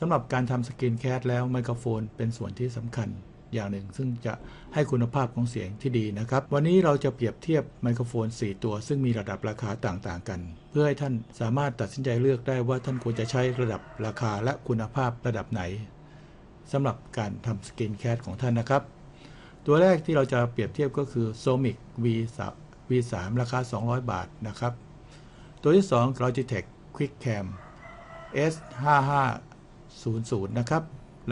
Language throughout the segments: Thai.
สำหรับการทำสกรีนแคสแล้วไมโครโฟนเป็นส่วนที่สำคัญอย่างหนึ่ง ซึ่งจะให้คุณภาพของเสียงที่ดีนะครับ วันนี้เราจะเปรียบเทียบไมโครโฟน 4 ตัว ซึ่งมีระดับราคาต่างๆกัน เพื่อให้ท่านสามารถตัดสินใจเลือกได้ว่าท่านควรจะใช้ระดับราคาและคุณภาพระดับไหนสำหรับการทำสกรีนแคสของท่านนะครับ ตัวแรกที่เราจะเปรียบเทียบก็คือ Somic V3 V3 ราคา 200 บาทนะครับ ตัวที่ 2 Logitech Quick Cam S55 00นะครับ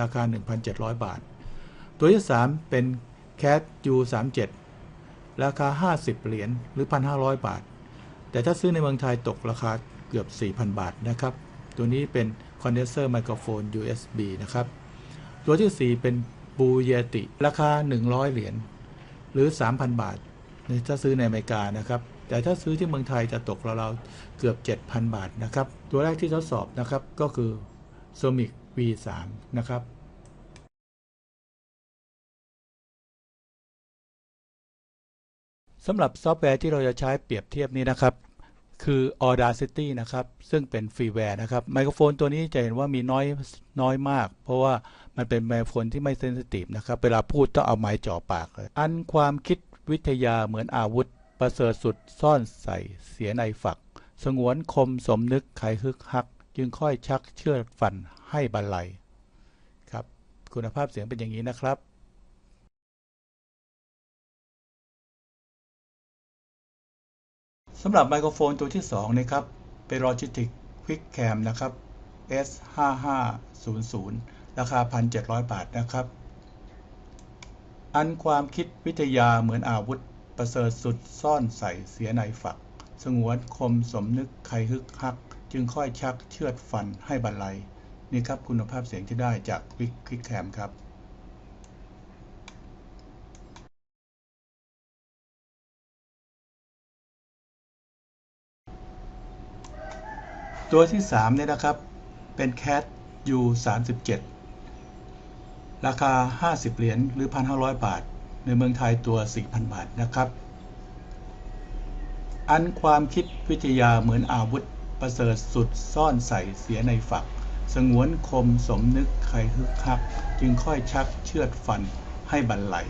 ราคา 1,700 บาท ตัวที่ 3 เป็น CAT U37 ราคา 50 เหรียญหรือ 1,500 บาท แต่ถ้าซื้อในเมืองไทยตกราคาเกือบ 4,000 บาทนะครับ ตัวนี้เป็นคอนเดนเซอร์ไมโครโฟน USB นะครับ ตัวที่ 4 เป็นบูเยติ ราคา 100 เหรียญหรือ 3,000 บาท ถ้าซื้อในอเมริกานะครับแต่ถ้าซื้อที่เมืองไทยจะตกเราวๆเกือบ 7,000 บาทนะครับ ตัวแรกที่ทดสอบนะครับก็คือ Somic V3 นะครับสำหรับซอฟต์แวร์ที่เราจะใช้เปรียบเทียบนี้นะครับ คือ Audacity นะครับ ซึ่งเป็นฟรีแวร์นะครับ ไมโครโฟนตัวนี้จะเห็นว่ามีน้อยน้อยมาก เพราะว่ามันเป็นไมโครโฟนที่ไม่เซนซิทีฟนะครับ เวลาพูดต้องเอาไม้จ่อปากเลยอันความคิดวิทยาเหมือนอาวุธ ประเสริฐสุดซ่อนใส่เสียในฝัก สงวนคมสมนึกไขฮึกฮัก จึงค่อยชักเชือดฟันให้บรรลัยครับ คุณภาพเสียงเป็นอย่างนี้นะครับสำหรับไมโครโฟนตัวที่ 2 นะครับ เป็น Logitech QuickCam นะครับ S5500 ราคา 1,700 บาทนะครับ อันความคิดวิทยาเหมือนอาวุธประเสริฐสุดซ่อนใส่เสียในฝัก สงวนคมสมนึกใครฮึกฮัก จึงค่อยชักเชือดฟันให้บรรลัย นี่ครับคุณภาพเสียงที่ได้จาก QuickCam ครับตัวที่3เนี่ยนะครับ เป็น Cat U 3 7ราคา 50 เหรียญหรือ 1,500 บาท ในเมืองไทยตัว 4,000 บาทนะครับ อันความคิดวิทยาเหมือนอาวุธ ประเสริฐสุดซ่อนใส่เสียในฝัก สงวนคมสมนึกใครฮึกฮัก จึงค่อยชักเชือดฟันให้บรรลัย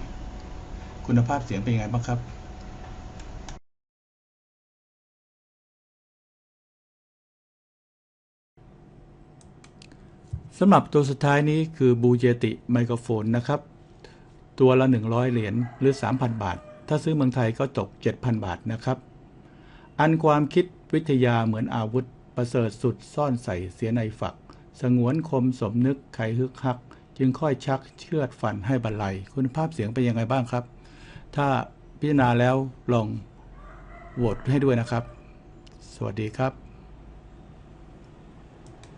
คุณภาพเสียงเป็นยังไงบ้างครับสำหรับตัวสุดท้ายนี้คือบูเจติไมโครโฟนนะครับ ตัวละ 100 เหรียญหรือ 3,000 บาท ถ้าซื้อเมืองไทยก็ตก 7,000 บาทนะครับ อันความคิด วิทยาเหมือนอาวุธ ประเสริฐสุดซ่อนใส่เสียในฝัก สงวนคมสมนึกไขฮึกฮัก จึงค่อยชักเชือดฝันให้บรรลัย คุณภาพเสียงเป็นยังไงบ้างครับ ถ้าพิจารณาแล้วลองโหวตให้ด้วยนะครับ สวัสดีครับ